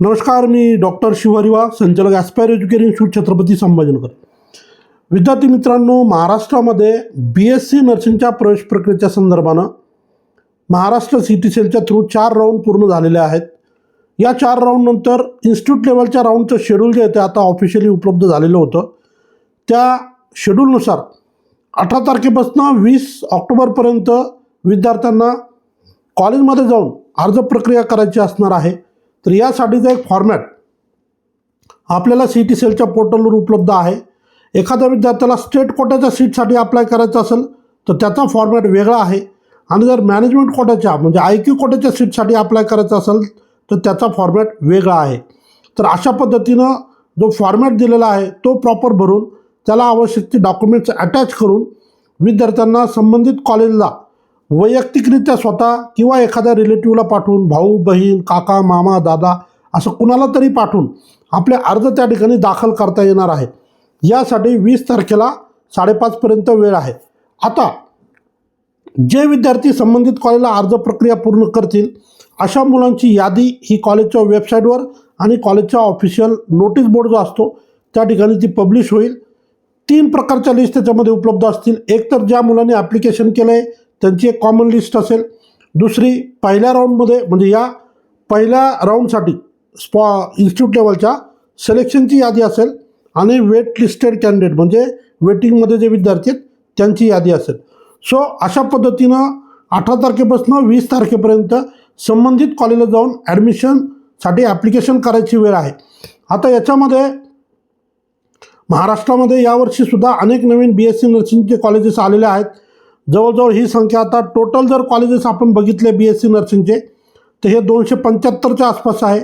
नमस्कार मी डॉक्टर शिवहरिवा संचालक aspire education institute Chhatrapati Sambhajinagar. विद्यार्थी मित्रांनो महाराष्ट्रामध्ये बी एस सी नर्सिंगच्या प्रवेश प्रक्रियेच्या संदर्भानं महाराष्ट्र सी टी सेलच्या थ्रू चार राऊंड पूर्ण झालेले आहेत. या चार राऊंडनंतर इन्स्टिट्यूट लेवलच्या राऊंडचं शेड्यूल जे आहे ते आता ऑफिशियली उपलब्ध झालेलं होतं. त्या शेड्यूलनुसार अठरा तारखेपासून वीस ऑक्टोबरपर्यंत विद्यार्थ्यांना कॉलेजमध्ये जाऊन अर्ज प्रक्रिया करायची असणार आहे. तर यासाठीचा एक फॉर्मॅट आपल्याला सी टी सेलच्या पोर्टलवर उपलब्ध आहे. एखाद्या विद्यार्थ्याला स्टेट कोट्याच्या सीटसाठी अप्लाय करायचं असेल तर त्याचा फॉर्मॅट वेगळा आहे. आणि जर मॅनेजमेंट कोट्याच्या म्हणजे आय क्यू कोट्याच्या सीटसाठी अप्लाय करायचं असेल तर त्याचा फॉर्मॅट वेगळा आहे. तर अशा पद्धतीनं जो फॉर्मॅट दिलेला आहे तो प्रॉपर भरून त्याला आवश्यक ती डॉक्युमेंट्स अटॅच करून विद्यार्थ्यांना संबंधित कॉलेजला वैयक्तिकरित्या स्वतः किंवा एखाद्या रिलेटिव्हला पाठवून भाऊ बहीण काका मामा दादा असं कुणाला तरी पाठवून आपले अर्ज त्या ठिकाणी दाखल करता येणार आहे. यासाठी वीस तारखेला साडेपाचपर्यंत वेळ आहे. आता जे विद्यार्थी संबंधित कॉलेजला अर्ज प्रक्रिया पूर्ण करतील अशा मुलांची यादी ही कॉलेजच्या वेबसाईटवर आणि कॉलेजच्या ऑफिशियल नोटीस बोर्ड जो असतो त्या ठिकाणी ती पब्लिश होईल. तीन प्रकारच्या लिस्ट त्याच्यामध्ये उपलब्ध असतील. एक तर ज्या मुलांनी ॲप्लिकेशन केलं आहे त्यांची एक कॉमन लिस्ट असेल. दुसरी पहिल्या राऊंडमध्ये म्हणजे या पहिल्या राऊंडसाठी स्पॉ इन्स्टिट्यूट लेवलच्या सिलेक्शनची यादी असेल आणि वेट लिस्टेड कॅन्डिडेट म्हणजे वेटिंगमध्ये जे विद्यार्थी आहेत त्यांची यादी असेल. सो अशा पद्धतीनं अठरा तारखेपासून वीस तारखेपर्यंत संबंधित कॉलेजला जाऊन ॲडमिशनसाठी ॲप्लिकेशन करायची वेळ आहे. आता याच्यामध्ये महाराष्ट्रामध्ये यावर्षीसुद्धा अनेक नवीन बी एस सी नर्सिंगचे कॉलेजेस आलेले आहेत. जवळजवळ ही संख्या आता टोटल जर कॉलेजेस आपण बघितले बी एस सी नर्सिंगचे तर हे दोनशे पंच्याहत्तरच्या आसपास आहे.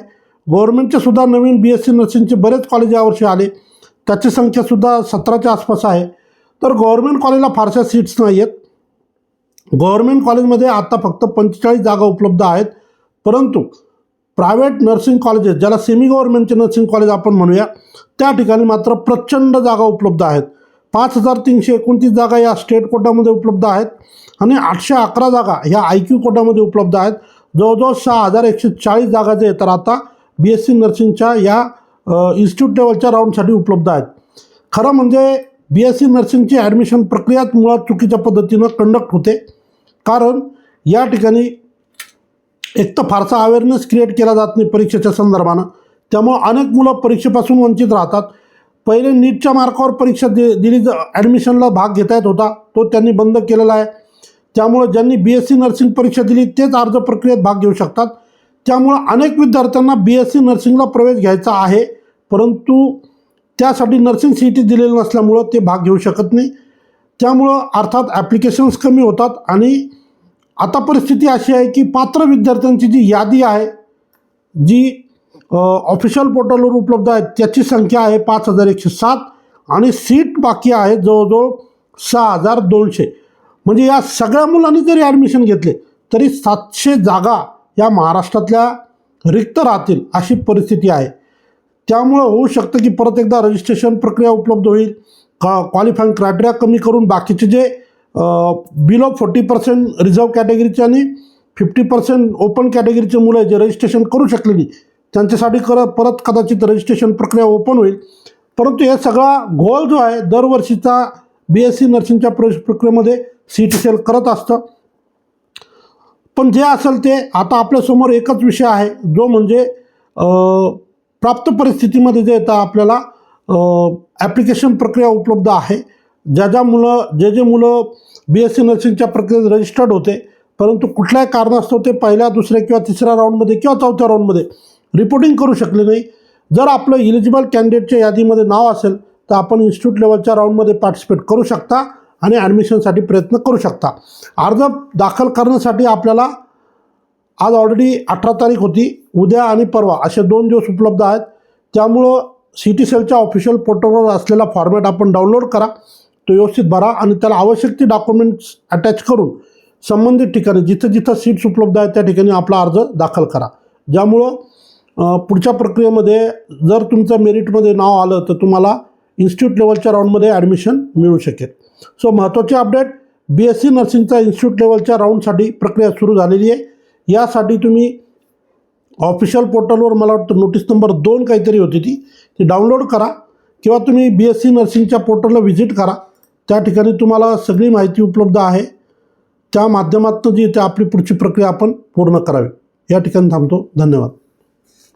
गव्हर्नमेंटचे सुद्धा नवीन बी एस सी नर्सिंगचे बरेच कॉलेज यावर्षी आले. त्याची संख्यासुद्धा सतराच्या आसपास आहे. तर गव्हर्नमेंट कॉलेजला फारशा सीट्स नाही आहेत गव्हर्नमेंट कॉलेजमध्ये आता फक्त पंचेचाळीस जागा उपलब्ध आहेत. परंतु प्रायव्हेट नर्सिंग कॉलेजेस ज्याला सेमी गव्हर्नमेंटचे नर्सिंग कॉलेज आपण म्हणूया त्या ठिकाणी मात्र प्रचंड जागा उपलब्ध आहेत. पाच हजार तीनशे एकोणतीस जागा या स्टेट कोटामध्ये उपलब्ध आहेत आणि आठशे अकरा जागा ह्या आय क्यू कोटामध्ये उपलब्ध आहेत. जवळजवळ सहा हजार एकशे चाळीस जागा जे तर आता बी एस सी नर्सिंगच्या या इन्स्टिट्यूट लेवलच्या राऊंडसाठी उपलब्ध आहेत. खरं म्हणजे बी एस सी नर्सिंगची ॲडमिशन प्रक्रियाच मुळात चुकीच्या पद्धतीनं कंडक्ट होते. कारण या ठिकाणी एक तर फारसा अवेअरनेस क्रिएट केला जात नाही परीक्षेच्या संदर्भानं. त्यामुळं अनेक मुलं परीक्षेपासून वंचित राहतात. पहिले नीटच्या मार्कावर परीक्षा दि दिली ॲडमिशनला भाग घेता येत होता. तो त्यांनी बंद केलेला आहे. त्यामुळं ज्यांनी बी एस सी नर्सिंग परीक्षा दिली तेच अर्ज प्रक्रियेत भाग घेऊ शकतात. त्यामुळं अनेक विद्यार्थ्यांना बी एस सी नर्सिंगला प्रवेश घ्यायचा आहे. परंतु त्यासाठी नर्सिंग सी टी दिलेलं नसल्यामुळं ते भाग घेऊ शकत नाही. त्यामुळं अर्थात ॲप्लिकेशन्स कमी होतात. आणि आता परिस्थिती अशी आहे की पात्र विद्यार्थ्यांची जी यादी आहे जी ऑफिशियल पोर्टलवर उपलब्ध आहेत. त्याची संख्या आहे पाच हजार एकशे सात आणि सीट बाकी आहे जवळजवळ सहा हजार दोनशे. म्हणजे या सगळ्या मुलांनी जरी ॲडमिशन घेतले तरी सातशे जागा या महाराष्ट्रातल्या रिक्त राहतील अशी परिस्थिती आहे. त्यामुळं होऊ शकतं की परत एकदा रजिस्ट्रेशन प्रक्रिया उपलब्ध होईल. का क्वालिफाईंग क्रायटेरिया कमी करून बाकीचे जे बिलो फोर्टी पर्सेंट रिझर्व कॅटेगरीचे आणि फिफ्टी पर्सेंट ओपन कॅटेगरीचे मुलं जे रजिस्ट्रेशन करू शकले नाही त्यांच्यासाठी कर परत कदाचित रजिस्ट्रेशन प्रक्रिया ओपन होईल. परंतु हे सगळा गोल जो आहे दरवर्षीचा बी एस सी नर्सिंगच्या प्रवेश प्रक्रियेमध्ये सी टी सेल करत असतं. पण जे असेल ते आता आपल्यासमोर एकच विषय आहे जो म्हणजे प्राप्त परिस्थितीमध्ये जे येतं आपल्याला ॲप्लिकेशन प्रक्रिया उपलब्ध आहे. ज्या ज्या मुलं जे जे मुलं बी एस सी नर्सिंगच्या प्रक्रियेत रजिस्टर्ड होते परंतु कुठल्याही कारणास्तव ते पहिल्या दुसऱ्या किंवा तिसऱ्या राऊंडमध्ये किंवा चौथ्या राऊंडमध्ये रिपोर्टिंग करू शकले नाही. जर आपलं इलिजिबल कॅन्डिडेटच्या यादीमध्ये नाव असेल तर आपण इन्स्टिट्यूट लेवलच्या राऊंडमध्ये पार्टिसिपेट करू शकता आणि ॲडमिशनसाठी प्रयत्न करू शकता. अर्ज दाखल करण्यासाठी आपल्याला आज ऑलरेडी अठरा तारीख होती उद्या आणि परवा असे दोन दिवस उपलब्ध आहेत. त्यामुळं सी टी सेलच्या ऑफिशियल पोर्टलवर असलेला फॉर्मॅट आपण डाउनलोड करा तो व्यवस्थित भरा आणि त्याला आवश्यक ती डॉक्युमेंट्स अटॅच करून संबंधित ठिकाणी जिथं जिथं सीट्स उपलब्ध आहेत त्या ठिकाणी आपला अर्ज दाखल करा. ज्यामुळं पुढच्या प्रक्रियेमध्ये जर तुमचं मेरिटमध्ये नाव आलं तर तुम्हाला इन्स्टिट्यूट लेवलच्या राऊंडमध्ये ॲडमिशन मिळू शकेल. सो महत्त्वाचे अपडेट बी एस सी नर्सिंगचा इन्स्टिट्यूट लेवलच्या राऊंडसाठी प्रक्रिया सुरू झालेली आहे. यासाठी तुम्ही ऑफिशियल पोर्टलवर मला वाटतं नोटीस नंबर दोन काहीतरी होती ती ती डाउनलोड करा किंवा तुम्ही बी एस सी नर्सिंगच्या पोर्टलला व्हिजिट करा. त्या ठिकाणी तुम्हाला सगळी माहिती उपलब्ध आहे. त्या माध्यमातून जी ते आपली पुढची प्रक्रिया आपण पूर्ण करावी. या ठिकाणी थांबतो. धन्यवाद.